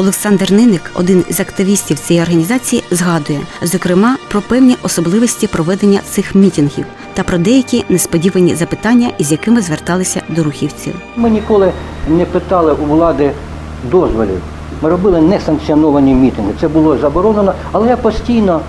Олександр Ниник, один із активістів цієї організації, згадує, зокрема, про певні особливості проведення цих мітингів та про деякі несподівані запитання, із якими зверталися до рухівців. Ми ніколи не питали у влади дозволів. Ми робили несанкціоновані мітинги. Це було заборонено, але я постійно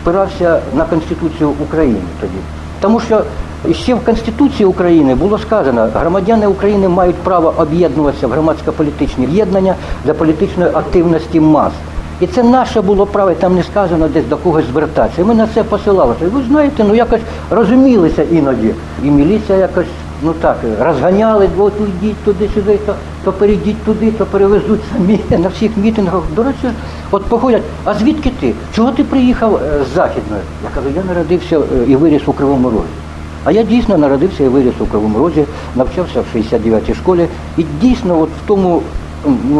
спирався на Конституцію України тоді. Тому що ще в Конституції України було сказано, громадяни України мають право об'єднуватися в громадсько-політичні об'єднання для політичної активності мас. І це наше було право, і там не сказано десь до когось звертатися. Ми на це посилалися. Ви знаєте, ну якось розумілися іноді. І міліція якось ну так розганяли, от йдіть туди-сюди, то, то перейдіть туди, то перевезуть самі на всіх мітингах. До речі, от походять, а звідки ти? Чого ти приїхав е, з Західної? Я кажу, я народився е, і виріс у Кривому Розі. А я дійсно народився і виріс у Кривому Розі, навчався в 69-й школі. І дійсно, от в тому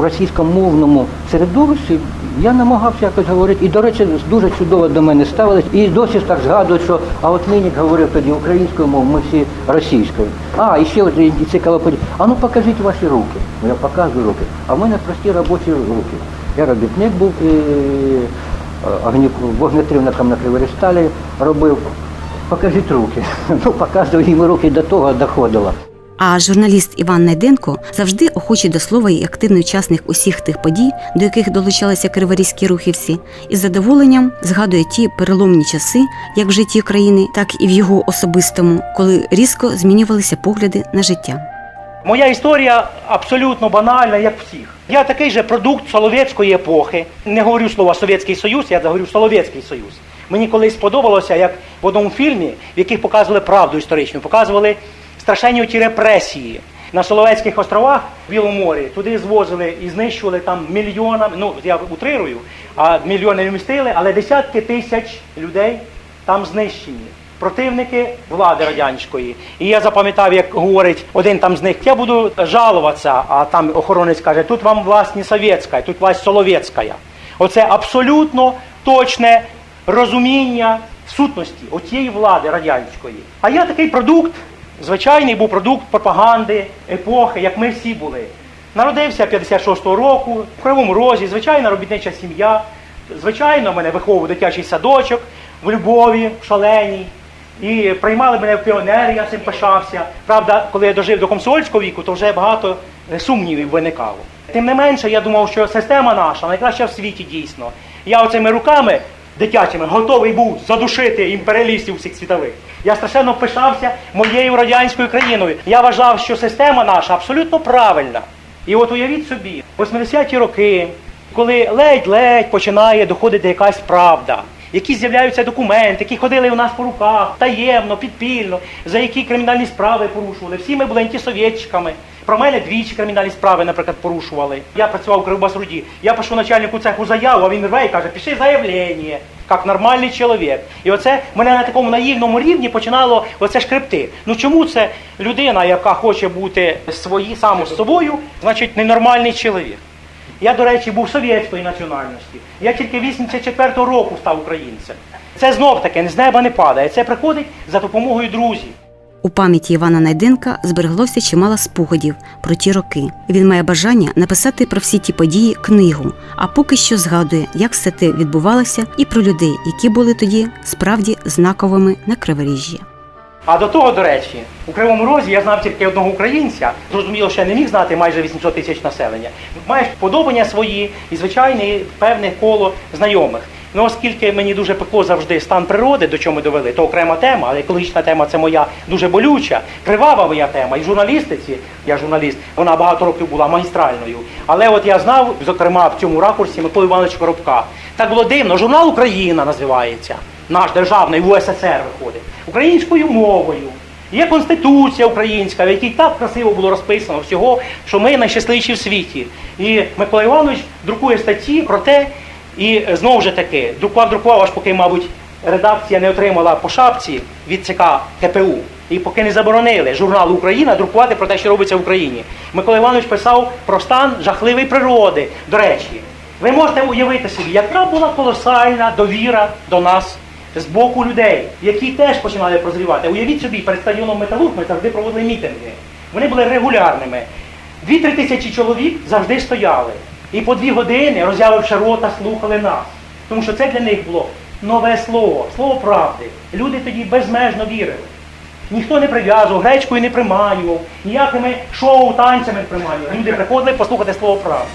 російськомовному середовищі я намагався якось говорити. І, до речі, дуже чудово до мене ставились. І досі так згадують, що а от Минік говорив тоді українською мовою, ми всі російською. А, і ще от цікаво подія. А ну покажіть ваші руки. Ну, Я показую руки. А в мене прості робочі руки. Я робітник був і е, вогнетривником на Криворісталі робив. Покажіть руки. Ну, показував їм руки до того доходило. А журналіст Іван Найденко завжди охочий до слова і активний учасник усіх тих подій, до яких долучалися криворізькі рухівці, із задоволенням згадує ті переломні часи, як в житті країни, так і в його особистому, коли різко змінювалися погляди на життя. Моя історія абсолютно банальна, як всіх. Я такий же продукт Соловєцької епохи. Не говорю слова Совєтський Союз, я говорю Соловєцький Союз. Мені колись сподобалося, як в одному фільмі, в яких показували правду історичну, показували страшенні ті репресії. На Соловецьких островах в Білому морі туди звозили і знищували там мільйонами, ну я утрирую, а мільйони вмістили, але десятки тисяч людей там знищені противники влади радянської. І я запам'ятав, як говорить один там з них, я буду жалуватися, а там охоронець каже, тут вам власть не совєтська, тут власть соловєцька. Оце абсолютно точне розуміння сутності отієї влади радянської. А я такий продукт, звичайний був продукт пропаганди, епохи, як ми всі були. Народився 56-го року, в Кривому Розі, звичайна робітнича сім'я. Звичайно, мене виховував дитячий садочок в Львові, в шаленій. І приймали мене в піонери, я цим пишався. Правда, коли я дожив до комсомольського віку, то вже багато е, сумнівів виникало. Тим не менше, я думав, що система наша найкраща в світі дійсно. Я оцими руками дитячими готовий був задушити імперіалістів всіх світових. Я страшенно пишався моєю радянською країною. Я вважав, що система наша абсолютно правильна. І от уявіть собі, 80-ті роки, коли ледь-ледь починає доходити якась правда, які з'являються документи, які ходили у нас по руках, таємно, підпільно, за які кримінальні справи порушували. Всі ми були антисовєтчиками. Про мене двічі кримінальні справи, наприклад, порушували. Я працював у Кривбасруді. Я пишу начальнику цеху заяву, а він рве і каже, пиши заявлення, як нормальний чоловік. І оце мене на такому наївному рівні починало оце шкребти. Ну чому це людина, яка хоче бути свої сам з собою, значить ненормальний чоловік? Я, до речі, був совєтської національності. Я тільки 84-го року став українцем. Це знов таки з неба не падає. Це приходить за допомогою друзів. У пам'яті Івана Найденка збереглося чимало спогадів про ті роки. Він має бажання написати про всі ті події книгу, а поки що згадує, як все те відбувалося, і про людей, які були тоді справді знаковими на криворіжжі. А до того, до речі, у Кривому Розі я знав тільки одного українця. Зрозуміло, що я не міг знати майже 800 тисяч населення. Маєш подобання свої і звичайне певне коло знайомих. Ну, оскільки мені дуже пекло завжди стан природи, до чого ми довели, то окрема тема, але екологічна тема це моя дуже болюча, кривава моя тема. І журналістиці, я журналіст, вона багато років була магістральною. Але от я знав, зокрема, в цьому ракурсі Миколу Івановича Коробка. Так було дивно, журнал Україна називається, наш державний в УССР виходить, українською мовою. Є конституція українська, в якій так красиво було розписано всього, що ми найщасливіші в світі. І Микола Іванович друкує статті про те, і е, знову ж таки, друкував, друкував, аж поки, мабуть, редакція не отримала по шапці від ЦК КПУ. І поки не заборонили журнал Україна друкувати про те, що робиться в Україні. Микола Іванович писав про стан жахливої природи. До речі, ви можете уявити собі, яка була колосальна довіра до нас з боку людей, які теж починали прозрівати. Уявіть собі, перед стадіоном Металург ми завжди проводили мітинги. Вони були регулярними. Дві-три тисячі чоловік завжди стояли. І по дві години, роз'явивши рота, слухали нас. Тому що це для них було нове слово, слово правди. Люди тоді безмежно вірили. Ніхто не прив'язував, гречкою не приманював, ніякими шоу, танцями не приманював. Люди приходили послухати слово правди.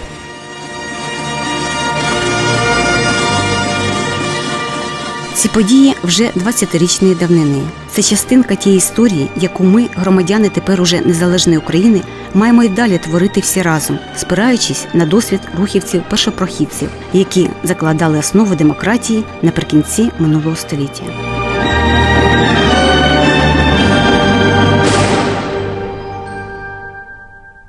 Ці події вже 20-річної давнини. Це частинка тієї історії, яку ми, громадяни тепер уже незалежної України, маємо й далі творити всі разом, спираючись на досвід рухівців першопрохідців, які закладали основу демократії наприкінці минулого століття.